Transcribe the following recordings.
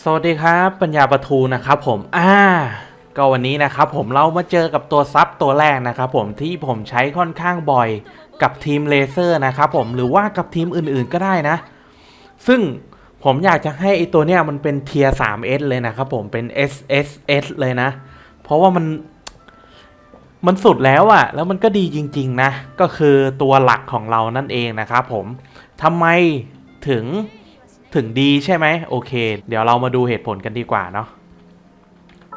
สวัสดีครับ ปัญญาประทูนะครับผม อ่า ก็วันนี้นะครับผมเรามาเจอกับตัวซับตัวแรกนะครับผมที่ผมใช้ค่อนข้างบ่อยกับทีมเลเซอร์นะครับผมหรือว่ากับทีมอื่นๆก็ได้นะ ซึ่งผมอยากจะให้ไอตัวเนี้ยมันเป็นเทียร์ 3S เลยนะครับผมเป็น SSS เลยนะ เพราะว่ามัน มันสุดแล้วอะ่ะแล้วมันก็ดีจริง ๆ นะ ก็คือตัวหลักของเรานั่นเองนะครับผมทำไมถึง ถึงดีใช่ไหมโอเค เดี๋ยวเรามาดูเหตุผลกันดีกว่าเนาะ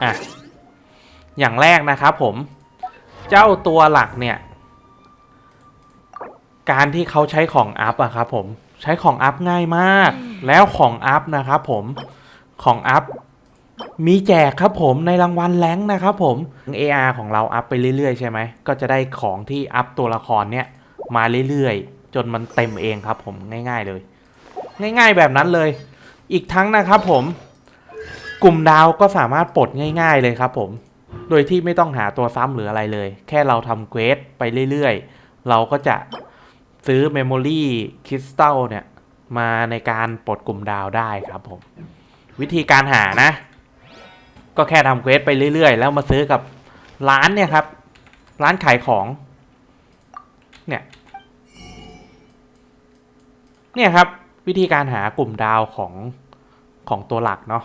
อะอย่างแรกนะครับผมเจ้าตัวหลักเนี่ย การที่เขาใช้ของอัพอะครับผมใช้ของอัพง่ายมาก แล้วของอัพนะครับผมของอัพมีแจกครับผมในรางวัลแรงค์นะครับผม AR ของเราอัพไปเรื่อยๆ ใช่ไหม ก็จะได้ของที่อัพตัวละครเนี่ยมาเรื่อยๆ จนมันเต็มเองครับผมง่าย ๆเลย ง่ายๆแบบนั้นเลย อีกทั้งนะครับผม กลุ่มดาวก็สามารถปลดง่าย ๆเลยครับผม โดยที่ไม่ต้องหาตัวซ้ำหรืออะไรเลย แค่เราทำเควสไปเรื่อยๆ เราก็จะซื้อเมมโมรี่คริสตัลเนี่ย มาในการปลดกลุ่มดาวได้ครับผม วิธีการหานะ ก็แค่ทำเควสไปเรื่อยๆ แล้วมาซื้อกับร้านเนี่ยครับ ร้านขายของ เนี่ย เนี่ยครับ วิธีการหากลุ่มดาวของของตัวหลักเนาะ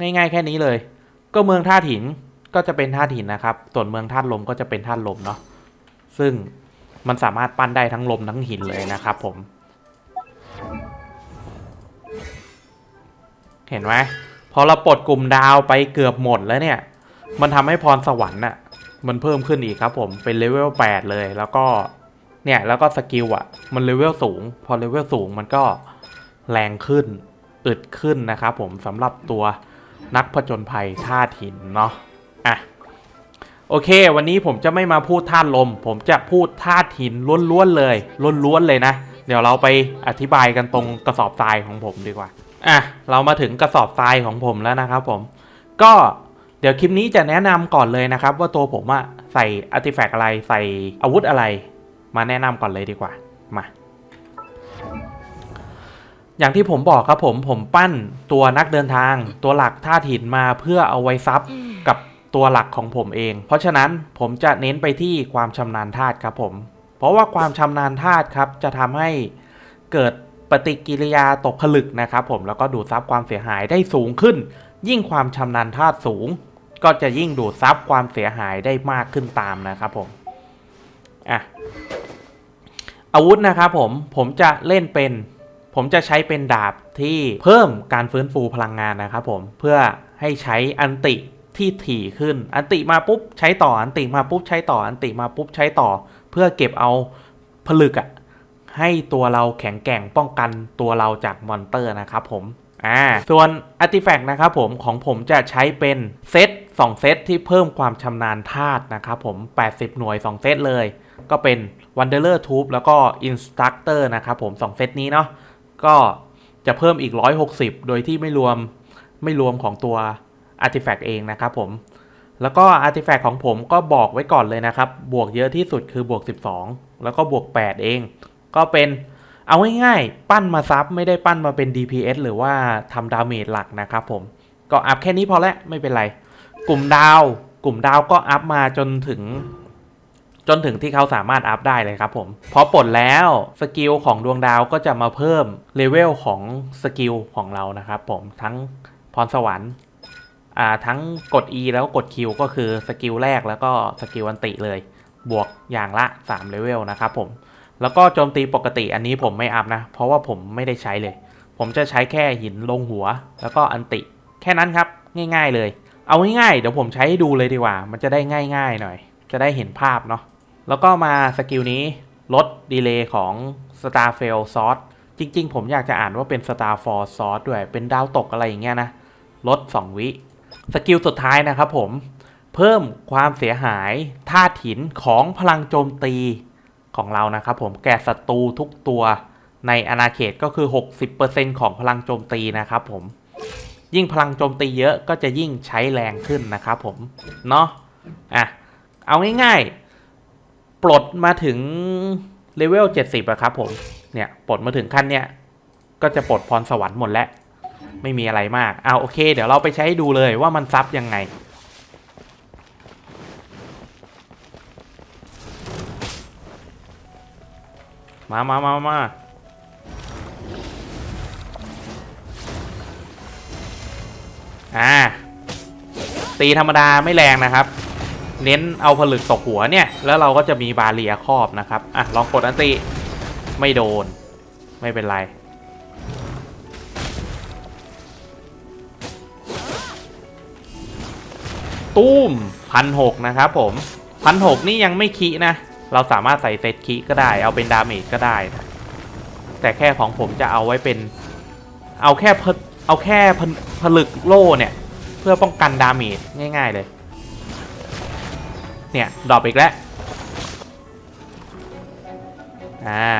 ง่ายๆแค่นี้เลย ก็เมืองท่าตุหินก็จะเป็นท่าตุหินนะครับ ส่วนเมืองธาลมก็จะเป็นธาลมเนาะซึ่งมันสามารถปั้นได้ทั้งลมทั้งหินเลยนะครับผม เห็นไหมพอเราปลดกลุ่มดาวไปเกือบหมดแล้วเนี่ย มันทำให้พรสวรรค์น่ะมันเพิ่มขึ้นอีกครับผมเป็นเลเวล8เลยแล้วก็เนี่ยแล้วก็สกิลอะ มันเลเวลสูง พอเลเวลสูงมันก็ แรงขึ้นอึดขึ้นนะครับผมสำหรับตัวนักผจญภัยธาตุหินเนาะอะโอเค วันนี้ผมจะไม่มาพูดธาตุลม ผมจะพูดธาตุหินล้วนๆเลยล้วนๆเลยนะ เดี๋ยวเราไปอธิบายกันตรงกระสอบทรายของผมดีกว่าอะเรามาถึงกระสอบทรายของผมแล้วนะครับผม ก็เดี๋ยวคลิปนี้จะแนะนำก่อนเลยนะครับ ว่าตัวผมอะใส่อาร์ติแฟกต์อะไรใส่อาวุธอะไร มาแนะนำก่อนเลยดีกว่ามา อย่างที่ผมบอกครับผมผมปั้นตัวนักเดินทาง ตัวหลักท่าตุหินมาเพื่อเอาไว้ซับกับตัวหลักของผมเอง เพราะฉะนั้นผมจะเน้นไปที่ความชำนาญธาตุครับผม เพราะว่าความชำนาญธาตุครับจะทำให้เกิดปฏิกิริยาตกผลึกนะครับผมแล้วก็ดูดซับความเสียหายได้สูงขึ้น ยิ่งความชำนาญธาตุสูง ก็จะยิ่งดูดซับความเสียหายได้มากขึ้นตามนะครับผมอะอาวุธนะครับผมผมจะเล่นเป็น ผมจะใช้เป็นดาบที่เพิ่มการฟื้นฟูพลังงานนะครับผมเพื่อให้ใช้อันติที่ถี่ขึ้น อันติมาปุ๊บใช้ต่อ อันติมาปุ๊บใช้ต่อ อันติมาปุ๊บใช้ต่อ เพื่อเก็บเอาผลึกอะให้ตัวเราแข็งแกร่งป้องกันตัวเราจากมอนเตอร์นะครับผม อ่า ส่วนอาร์ติแฟกต์นะครับผมของผมจะใช้เป็นเซต2เซตที่เพิ่มความชำนาญธาตุนะครับผม 80 หน่วย 2 เซตเลย ก็เป็น Wanderer Tube แล้วก็ Instructor นะครับผม 2 เซตนี้เนาะ ก็จะเพิ่มอีก 160 โดยที่ไม่รวมไม่รวมของตัว Artifact เองนะครับผม แล้วก็ Artifact ของผมก็บอกไว้ก่อนเลยนะครับ บวกเยอะที่สุดคือบวก 12 แล้วก็บวก 8 เอง ก็เป็นเอาง่ายๆ ปั้นมาซับไม่ได้ปั้นมาเป็น DPS หรือว่าทำดาเมจหลักนะครับผม ก็อัพแค่นี้พอแล้วไม่เป็นไร กลุ่มดาว กลุ่มดาวก็อัพมาจนถึง จนถึงที่เขาสามารถอัพได้เลยครับผมพอปลดแล้วสกิลของดวงดาวก็จะมาเพิ่มเลเวลของสกิลของเรานะครับผมทั้งพรสวรรค์อ่าทั้งกด E แล้วกด Q ก็คือสกิลแรกแล้วก็สกิลอันติเลย บวกอย่างละ3เลเวลนะครับผมแล้วก็โจมตีปกติอันนี้ผมไม่อัพนะ เพราะว่าผมไม่ได้ใช้เลย ผมจะใช้แค่หินลงหัว แล้วก็อันติ แค่นั้นครับ ง่าย ๆ เลย เอาง่ายๆเดี๋ยวผมใช้ให้ดูเลยดีกว่า มันจะได้ง่าย ๆ หน่อย จะได้เห็นภาพเนาะ แล้วก็มาสกิลนี้ลดดีเลย์ของ Starfell s o r t จริง ๆ ผมอยากจะอ่านว่าเป็น Starfall s o r t ด้วย เป็นดาวตกอะไรอย่างเงี้ยนะ ลด 2 วิสกิลสุดท้ายนะครับผม เพิ่มความเสียหายธาตุหินของพลังโจมตีของเรานะครับผมแก่ศัตรูทุกตัวในอาณาเขตก็คือ 60%ของพลังโจมตีนะครับผม ยิ่งพลังโจมตีเยอะก็จะยิ่งใช้แรงขึ้นนะครับผม เนาะอะ เอาง่ายๆ ปลดมาถึงเลเวล70อะครับผม เนี่ย ปลดมาถึงขั้นเนี้ยก็จะปลดพรสวรรค์หมดแล้ว ไม่มีอะไรมากเอาโอเค เดี๋ยวเราไปใช้ดูเลยว่ามันซับยังไง มามามามาอ่า ตีธรรมดาไม่แรงนะครับ เน้นเอาผลึกตกหัวเนี่ย แล้วเราก็จะมีบาเรียครอบนะครับ อะ ลองกดอันติ ไม่โดน ไม่เป็นไร ตุ้มพันหกนะครับผมพันหกนี่ยังไม่คีนะ เราสามารถใส่เซตคีก็ได้ เอาเป็นดาเมจก็ได้ แต่แค่ของผมจะเอาไว้เป็น เอาแค่เอาแค่ผลึกโล่เนี่ย เพื่อป้องกันดาเมจง่าย ๆเลย เนี่ยดรอปอีกแล้ว อ่า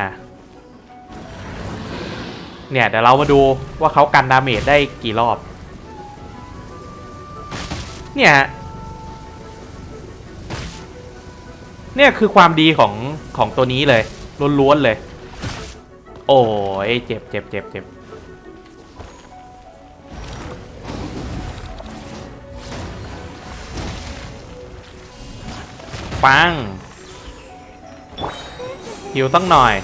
เนี่ยเดี๋ยวเรามาดูว่าเขากันดาเมจได้กี่รอบ เนี่ย เนี่ยคือความดีของของตัวนี้เลยล้วนๆเลย โอ้ยเจ็บเจ็บเจ็บเจ็บ ปังหิวตั้งหน่อย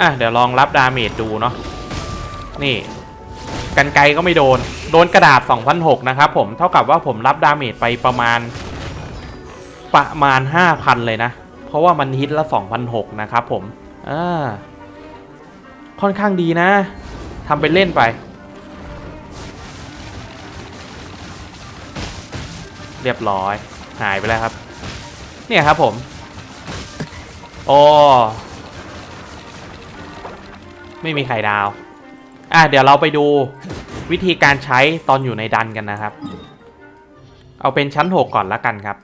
อะ เดี๋ยวลองรับดาเมจดูเนาะ นี่ กันไกลก็ไม่โดน โดนกระดาษ 2,006นะครับผม เท่ากับว่าผมรับดาเมจไปประมาณ ประมาณ 5,000 เลยนะ เพราะว่ามันฮิตละ2,006นะครับผม อ่า ค่อนข้างดีนะำไปเล่นไป เรียบร้อย หายไปแล้วครับ เนี่ยครับผมโอ้ไม่มีไข่ดาว อะเดี๋ยวเราไปดูวิธีการใช้ตอนอยู่ในดันกันนะครับ เอาเป็นชั้น 6 ก่อนละกันครับ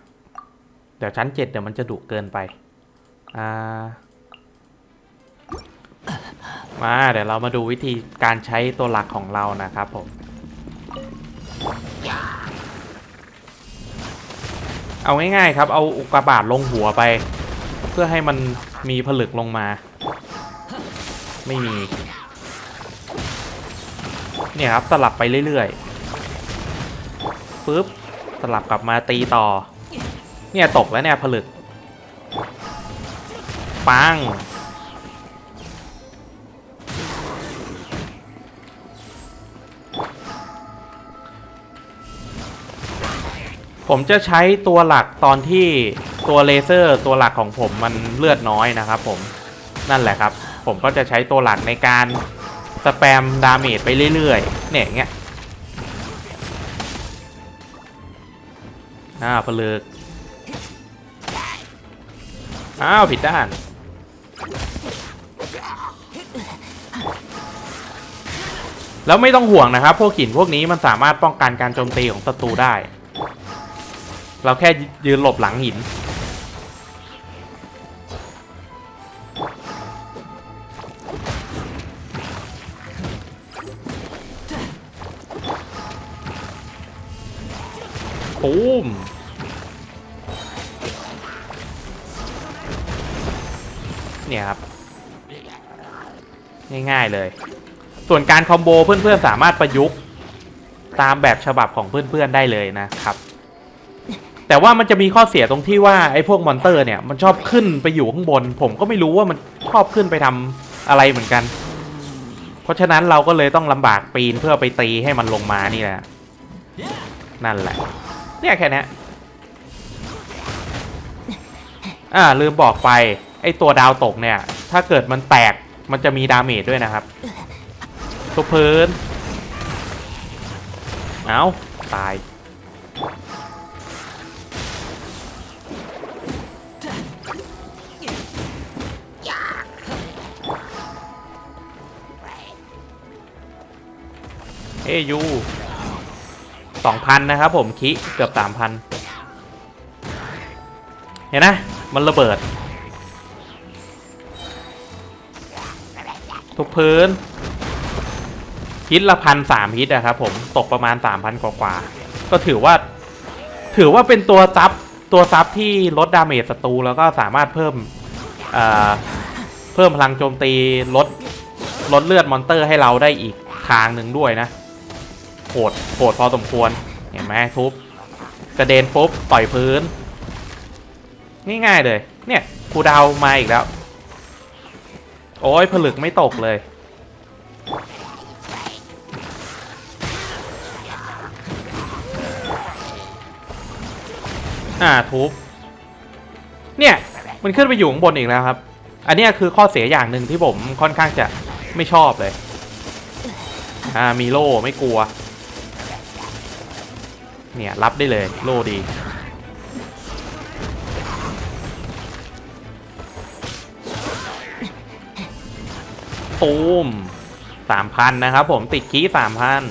เดี๋ยวชั้น 7 เดี๋ยวมันจะดุเกินไป อ่า มาเดี๋ยวเรามาดูวิธีการใช้ตัวหลักของเรานะครับผม เอาง่ายๆครับเอาอุกกาบาตลงหัวไป เพื่อให้มันมีผลึกลงมา ไม่มี เนี่ยครับสลับไปเรื่อยๆปึ๊บสลับกลับมาตีต่อ เนี่ยตกแล้วเนี่ยผลึก ปัง ผมจะใช้ตัวหลักตอนที่ตัวเลเซอร์ตัวหลักของผมมันเลือดน้อยนะครับผมนั่นแหละครับ ผมก็จะใช้ตัวหลักในการสแปมดาเมจไปเรื่อยๆ เนี่ยอย่างเงี้ยอ้าวผลึกอ้าวผิดด้าน แล้วไม่ต้องห่วงนะครับ พวกหินพวกนี้มันสามารถป้องกันการโจมตีของศัตรูได้ เราแค่ยืนหลบหลังหินตูมเนี่ยครับ ง่ายๆเลย ส่วนการคอมโบเพื่อนๆ สามารถประยุกต์ ตามแบบฉบับของเพื่อนๆ ได้เลยนะครับ แต่ว่ามันจะมีข้อเสียตรงที่ว่าไอ้พวกมอนเตอร์เนี่ยมันชอบขึ้นไปอยู่ข้างบน ผมก็ไม่รู้ว่ามันชอบขึ้นไปทำอะไรเหมือนกัน เพราะฉะนั้นเราก็เลยต้องลำบากปีนเพื่อไปตีให้มันลงมานี่แหละ นั่นแหละ เนี่ยแค่นี้อ่าลืมบอกไปไอ้ตัวดาวตกเนี่ย ถ้าเกิดมันแตกมันจะมีดาเมจด้วยนะครับทุกพื้น เอาตาย เอ้ยยูสองพันนะครับผมคิเกือบสามพันเห็นนะมันระเบิด ทุกพื้นฮิตละพันสามฮิตอะครับผมตกประมาณสามพันกว่าก็ถือว่า ถือว่าเป็นตัวซับตัวซับที่ลดดาเมจศัตรูแล้วก็สามารถเพิ่มเเพิ่มพลังโจมตีลดลดเลือดมอนเตอร์ให้เราได้อีกทางหนึ่งด้วยนะ โหดโหดพอสมควร เห็นไหมทุบกระเด็นปุ๊บต่อยพื้น ง่ายๆเลย เนี่ยครูดาวมาอีกแล้ว โอ้ยผลึกไม่ตกเลย อ่าทุบ เนี่ย มันขึ้นไปอยู่ข้างบนอีกแล้วครับ อันนี้คือข้อเสียอย่างหนึ่งที่ผมค่อนข้างจะไม่ชอบเลย อ่ามีโล่ไม่กลัว เนี่ยรับได้เลยโลดี ตูมสามพันนะครับผมติดคีสามพัน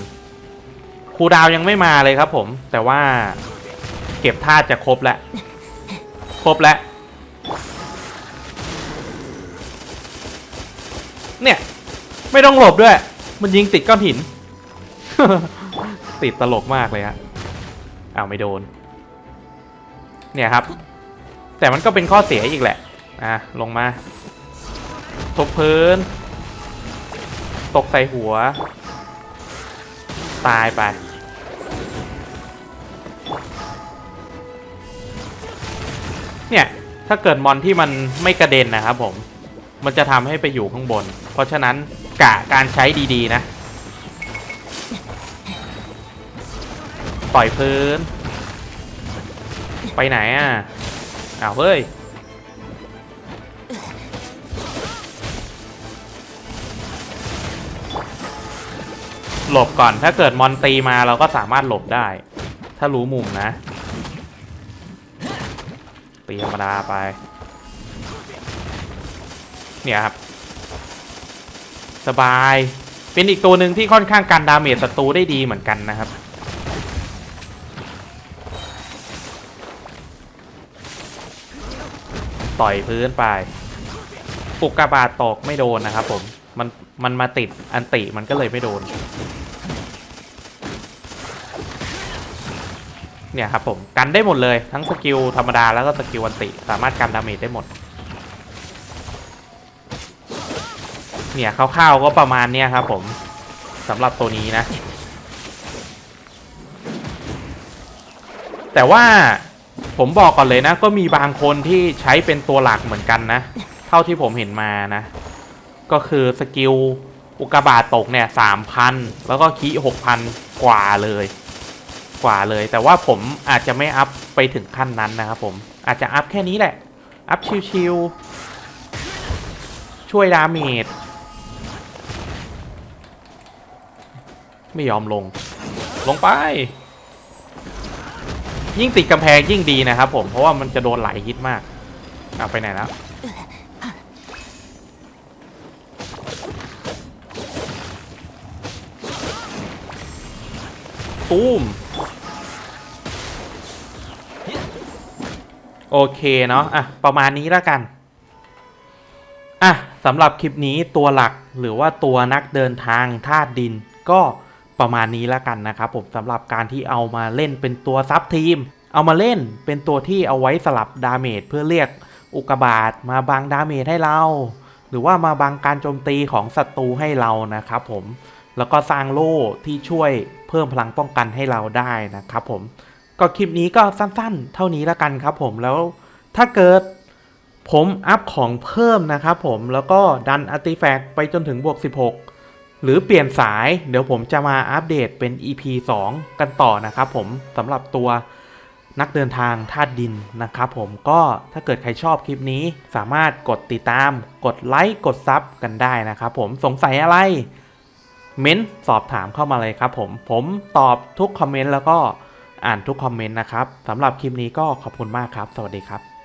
ครูดาวยังไม่มาเลยครับผม แต่ว่าเก็บท่าจะครบแล้ว ครบแล้ว เนี่ย ไม่ต้องหลบด้วย มันยิงติดก้อนหิน ติดตลกมากเลยฮะ เอาไม่โดน เนี่ยครับ แต่มันก็เป็นข้อเสียอีกแหละ อะลงมาทุบพื้น ตกใส่หัว ตายไป เนี่ย ถ้าเกิดมอนที่มันไม่กระเด็นนะครับผม มันจะทำให้ไปอยู่ข้างบน เพราะฉะนั้นกะการใช้ดีๆนะ ต่อยพื้น ไปไหนอะอ้าวเฮ้ยหลบก่อนถ้าเกิดมอนตีมาเราก็สามารถหลบได้ ถ้ารู้มุมนะตีธรรมดาไป เนี่ยครับ สบายเป็นอีกตัวหนึ่งที่ค่อนข้างกันดาเมจศัตรูได้ดีเหมือนกันนะครับ ต่อยพื้นไปปุกกาบาตตกไม่โดนนะครับผมมันมันมาติดอันติมันก็เลยไม่โดน เนี่ยครับผมกันได้หมดเลยทั้งสกิลธรรมดาแล้วก็สกิลอันติ สามารถกันดาเมจได้หมด เนี่ยคร่าวๆก็ประมาณเนี้ยครับผมสำหรับตัวนี้นะ แต่ว่า ผมบอกก่อนเลยนะ ก็มีบางคนที่ใช้เป็นตัวหลักเหมือนกันนะ เท่าที่ผมเห็นมานะ ก็คือสกิลอุกกาบาตตกเนี่ยสามพันแล้วก็คีหกพันกว่าเลย กว่าเลย แต่ว่าผมอาจจะไม่อัพไปถึงขั้นนั้นนะครับผมอาจจะอัพแค่นี้แหละ อัพชิวๆช่วยดาเมจไม่ยอมลง ลงไป ยิ่งติดกำแพงยิ่งดีนะครับผมเพราะว่ามันจะโดนไหลยฮิตมากเอาไปไหนแล้วตูมโอเคเนาะอะประมาณนี้แล้วกันอะสำหรับคลิปนี้ตัวหลักหรือว่าตัวนักเดินทางธาตุดินก็ ประมาณนี้แล้วกันนะครับผมสำหรับการที่เอามาเล่นเป็นตัวซับทีม เอามาเล่นเป็นตัวที่เอาไว้สลับดาเมจเพื่อเรียกอุกบาตมาบังดาเมจให้เรา หรือว่ามาบังการโจมตีของศัตรูให้เรานะครับผมแล้วก็สร้างโล่ที่ช่วยเพิ่มพลังป้องกันให้เราได้นะครับผมก็คลิปนี้ก็สั้นๆ เท่านี้แล้วกันครับผมแล้วถ้าเกิดผมอัพของเพิ่มนะครับผมแล้วก็ดันอาร์ติแฟกต์ไปจนถึงบวก 16 หรือเปลี่ยนสายเดี๋ยวผมจะมาอัปเดตเป็น EP 2 กันต่อนะครับผมสำหรับตัวนักเดินทางธาตุดินนะครับผมก็ถ้าเกิดใครชอบคลิปนี้ สามารถกดติดตาม กดไลค์กดซับกันได้นะครับผมสงสัยอะไรเม้นสอบถามเข้ามาเลยครับผมผมตอบทุกคอมเมนต์แล้วก็อ่านทุกคอมเมนต์นะครับสำหรับคลิปนี้ก็ขอบคุณมากครับ สวัสดีครับ